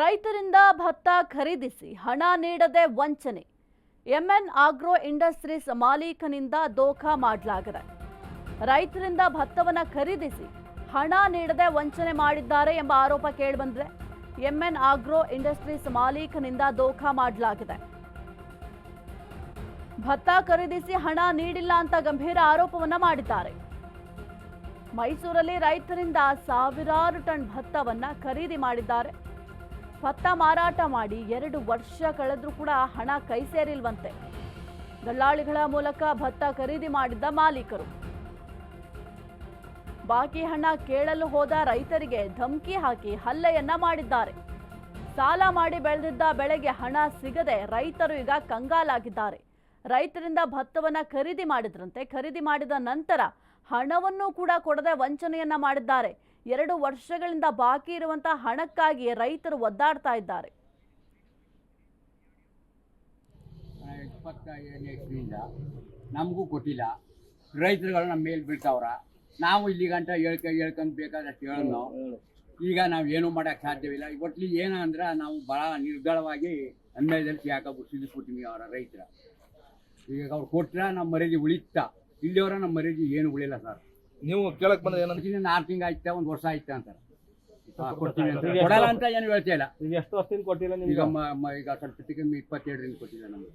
ರೈತರಿಂದ ಭತ್ತ ಖರೀದಿಸಿ ಹಣ ನೀಡದೆ ವಂಚನೆ. ಎಂಎನ್ ಆಗ್ರೋ ಇಂಡಸ್ಟ್ರೀಸ್ ಮಾಲೀಕನಿಂದ ದೋಖಾ ಮಾಡಲಾಗಿದೆ. ರೈತರಿಂದ ಭತ್ತವನ್ನು ಖರೀದಿಸಿ ಹಣ ನೀಡದೆ ವಂಚನೆ ಮಾಡಿದ್ದಾರೆ ಎಂಬ ಆರೋಪ ಕೇಳಿಬಂದಿದೆ ಎಂಎನ್ ಆಗ್ರೋ ಇಂಡಸ್ಟ್ರೀಸ್ ಮಾಲೀಕನಿಂದ ದೋಖಾ ಮಾಡಲಾಗಿದೆ. ಭತ್ತ ಖರೀದಿಸಿ ಹಣ ನೀಡಿಲ್ಲ ಅಂತ ಗಂಭೀರ ಆರೋಪವನ್ನ ಮಾಡಿದ್ದಾರೆ. ಮೈಸೂರಲ್ಲಿ ರೈತರಿಂದ ಸಾವಿರಾರು ಟನ್ ಭತ್ತವನ್ನ ಖರೀದಿ ಮಾಡಿದ್ದಾರೆ. ಭತ್ತ ಮಾರಾಟ ಮಾಡಿ ಎರಡು ವರ್ಷ ಕಳೆದ್ರೂ ಕೂಡ ಹಣ ಕೈ ಸೇರಿಲ್ವಂತೆ. ದಲ್ಲಾಳಿಗಳ ಮೂಲಕ ಭತ್ತ ಖರೀದಿ ಮಾಡಿದ್ದ ಮಾಲೀಕರು. ಬಾಕಿ ಹಣ ಕೇಳಲು ಹೋದ ರೈತರಿಗೆ ಧಮಕಿ ಹಾಕಿ ಹಲ್ಲೆಯನ್ನ ಮಾಡಿದ್ದಾರೆ. ಸಾಲ ಮಾಡಿ ಬೆಳೆದಿದ್ದ ಬೆಳೆಗೆ ಹಣ ಸಿಗದೆ ರೈತರು ಈಗ ಕಂಗಾಲಾಗಿದ್ದಾರೆ. ರೈತರಿಂದ ಭತ್ತವನ್ನ ಖರೀದಿ ಮಾಡಿದ್ರಂತೆ. ಖರೀದಿ ಮಾಡಿದ ನಂತರ ಹಣವನ್ನು ಕೂಡ ಕೊಡದೆ ವಂಚನೆಯನ್ನ ಮಾಡಿದ್ದಾರೆ. ಎರಡು ವರ್ಷಗಳಿಂದ ಬಾಕಿ ಇರುವಂತಹ ಹಣಕ್ಕಾಗಿ ರೈತರು ಒದ್ದಾಡ್ತಾ ಇದ್ದಾರೆ. ನಮಗೂ ಕೊಟ್ಟಿಲ್ಲ ರೈತರುಗಳು ನಮ್ಮ ಮೇಲೆ ಬೀಳ್ತಾವ್ರ. ನಾವು ಇಲ್ಲಿ ಗಂಟ ಹೇಳ್ಕ ಹೇಳ್ಕೊಂಡು ಬೇಕಾದಷ್ಟು ಹೇಳೋಣ ಈಗ ನಾವು ಏನೂ ಮಾಡೋಕ್ಕೆ ಸಾಧ್ಯವಿಲ್ಲ. ಒಟ್ಲಿ ಏನು ಅಂದ್ರೆ ನಾವು ಭಾಳ ನಿರ್ಧಾರವಾಗಿ ಅನ್ಯಾಯದಲ್ಲಿ ಯಾಕೆ ಸಿಗಿಸ್ಬಿಟ್ಟಿವಿ ಅವರ ರೈತರ. ಈಗ ಅವ್ರು ಕೊಟ್ರೆ ನಮ್ಮ ಮರ್ಯಾದೆ ಉಳಿತಾ. ಇಲ್ಲಿಯವರ ನಮ್ಮ ಮರ್ಯಾದೆ ಏನು ಉಳಿಲ್ಲ ಸರ್. ನೀವು ಕೇಳಕ್ ಬಂದ್ರೆ ಏನಂತ ತಿಂಗಳು ಆಯ್ತಾ ಒಂದು ವರ್ಷ ಆಯ್ತಾ ಅಂತಾರೆ. ಹಾ, ಕೊಡ್ತೀವಿ ಅಂತ. ಕೊಡಲ್ಲ ಅಂತ ಏನು ಹೇಳ್ತಾ ಇಲ್ಲ. ಈಗ ಎಷ್ಟು ವರ್ಷದಿಂದ ಕೊಟ್ಟಿಲ್ಲ ಈಗ ನಿಮ್ಗೆ ಮ- ಮ- ಈಗ ಸ್ವಲ್ಪ ಕಮ್ಮಿ ಇಪ್ಪತ್ತೆರಡರಿಂದ ಕೊಟ್ಟಿಲ್ಲ ನಮಗೆ.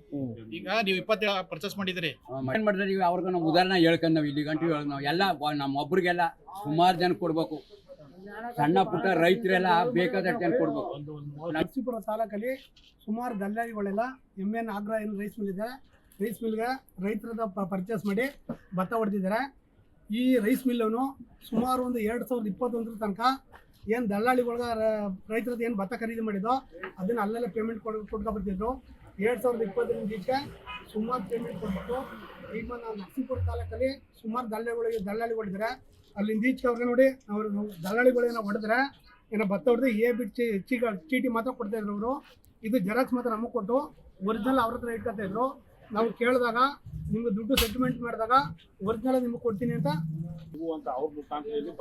ಈಗ ನೀವು ಇಪ್ಪತ್ತೇಳು ಪರ್ಚೇಸ್ ಮಾಡಿದ್ರಿ. ಏನ್ ಮಾಡಿದ್ರೆ? ನೀವು ಅವ್ರಿಗೆ ನಾವು ಉದಾಹರಣೆ ಹೇಳ್ಕೊಂಡು ನಾವು ಇಲ್ಲಿ ಗಂಟೆ ಹೇಳಿ ನಾವು. ಎಲ್ಲ ವ- ನಮ್ಮ ಒಬ್ರಿಗೆಲ್ಲ ಸುಮಾರು ಜನ ಕೊಡ್ಬೇಕು. ಸಣ್ಣ ಪುಟ್ಟ ರೈತರೆಲ್ಲ ಬೇಕಾದಷ್ಟು ಜನ ಕೊಡ್ಬೇಕು. ನರಸೀಪುರ ತಾಲೂಕಲ್ಲಿ ಸುಮಾರು ದಲ್ಲಾಳಿಗಳೆಲ್ಲ ಎಂ ಆಗ್ರಹ ಆಗ್ರಾ ಏನು ರೈಸ್ ಮಿಲ್ ಇದೆ. ರೈಸ್ ಮಿಲ್ಗೆ ರೈತರದ ಪರ್ಚೇಸ್ ಮಾಡಿ ಭತ್ತ ಹೊಡೆದಿದ್ದಾರೆ. ಈ ರೈಸ್ ಮಿಲ್ಲನ್ನು ಸುಮಾರು ಒಂದು ಎರಡು ಸಾವಿರದ ಇಪ್ಪತ್ತೊಂದರ ತನಕ ಏನು ದಲ್ಲಾಳಿಗಳ್ಗ ರೈತರದ್ದು ಏನು ಭತ್ತ ಖರೀದಿ ಮಾಡಿದ್ದೋ ಅದನ್ನು ಅಲ್ಲೆಲ್ಲ ಪೇಮೆಂಟ್ ಕೊಡ್ ಬರ್ತಿದ್ರು. ಎರಡು ಸಾವಿರದ ಇಪ್ಪತ್ತರಿಂದ ಈಚೆ ಸುಮಾರು ಪೇಮೆಂಟ್ ಕೊಟ್ಬಿಟ್ಟು ಈಗ ನಾವು ನರಸೀಪುರ ತಾಲೂಕಲ್ಲಿ ಸುಮಾರು ದಲ್ಲಾಳಿಗಳಿಗೆ ದಲ್ಲಾಳಿಗಳಿದ್ದಾರೆ ಅಲ್ಲಿಂದ ಈಚೆ ಅವ್ರಿಗೆ ನೋಡಿ ಅವರು ದಲ್ಲಾಳಿಗಳೇನೋ ಹೊಡೆದ್ರೆ, ಏನೋ ಭತ್ತ ಹೊಡೆದು ಎ ಬಿಟ್ ಚೀ ಚೀಟಿ ಚೀಟಿ ಮಾತ್ರ ಕೊಡ್ತಾಯಿದ್ರು ಅವರು. ಇದು ಜೆರಾಕ್ಸ್ ಮಾತ್ರ ನಮಗೆ ಕೊಟ್ಟು ಒರಿಜಿನಲ್ ಅವ್ರ ಹತ್ರ ಇಟ್ಕೊತಾ ಇದ್ರು. ನಾವು ಕೇಳಿದಾಗ ನಿಮ್ಗೆ ದುಡ್ಡು ಸೆಟ್ಲ್ಮೆಂಟ್ ಮಾಡಿದಾಗ ಒರಿಜಿನಲ್ ನಿಮ್ಗೆ ಕೊಡ್ತೀನಿ ಅಂತ? ಇವು ಅಂತ ಅವ್ರ ಮುಖಾಂತರ ಇಲ್ಲಿ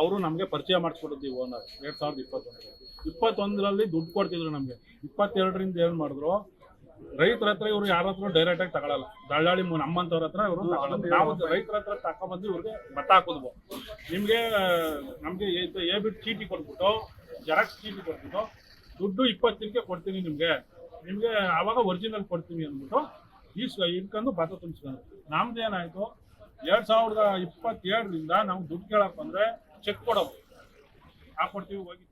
ಅವರು ನಮಗೆ ಪರಿಚಯ ಮಾಡಿಸ್ಕೊಟ್ಟಿದ್ದು ಈ ಓನರ್ ಎರಡು ಸಾವಿರದ ಇಪ್ಪತ್ತೊಂದು. ಇಪ್ಪತ್ತೊಂದರಲ್ಲಿ ದುಡ್ಡು ಕೊಡ್ತಿದ್ರು ನಮಗೆ. ಇಪ್ಪತ್ತೆರಡರಿಂದ ಏನು ಮಾಡಿದ್ರು ರೈತರ ಹತ್ರ ಇವರು ಯಾರ ಹತ್ರ ಡೈರೆಕ್ಟ್ ಆಗಿ ತಗೊಳಲ್ಲ. ದಳ್ಳಾಳಿ ನಮ್ಮಂಥವ್ರ ನಮ್ಮಂತವ್ರ ಹತ್ರ ಇವರು ನಾವು ರೈತರ ಹತ್ರ ತಕೊಂಡ್ಬಂದು ಇವ್ರಿಗೆ ಭತ್ತ ಹಾಕಿದ್ವು. ನಿಮಗೆ ನಮಗೆ ಎ ಬಿಟ್ಟು ಚೀಟಿ ಕೊಟ್ಬಿಟ್ಟು ಜೆರಾಕ್ಸ್ ಚೀಟಿ ಕೊಟ್ಬಿಟ್ಟು ದುಡ್ಡು ಇಪ್ಪತ್ತಿನಕ್ಕೆ ಕೊಡ್ತೀನಿ ನಿಮಗೆ. ನಿಮಗೆ ಆವಾಗ ಒರಿಜಿನಲ್ ಕೊಡ್ತೀನಿ ಅಂದ್ಬಿಟ್ಟು ಈಸ್ ಇಟ್ಕೊಂಡು ಭತ್ತ ತುಂಬಿಸ್ಕೊಂಡು ನಮ್ದು ಏನಾಯ್ತು, ಎರಡ್ ಸಾವಿರದ ಇಪ್ಪತ್ತೇಳರಿಂದ ನಾವು ದುಡ್ಡು ಕೇಳಪ್ಪ ಬಂದ್ರೆ ಚೆಕ್ ಕೊಡೋದು. ಹಾಕೊಡ್ತೀವಿ ಹೋಗಿ.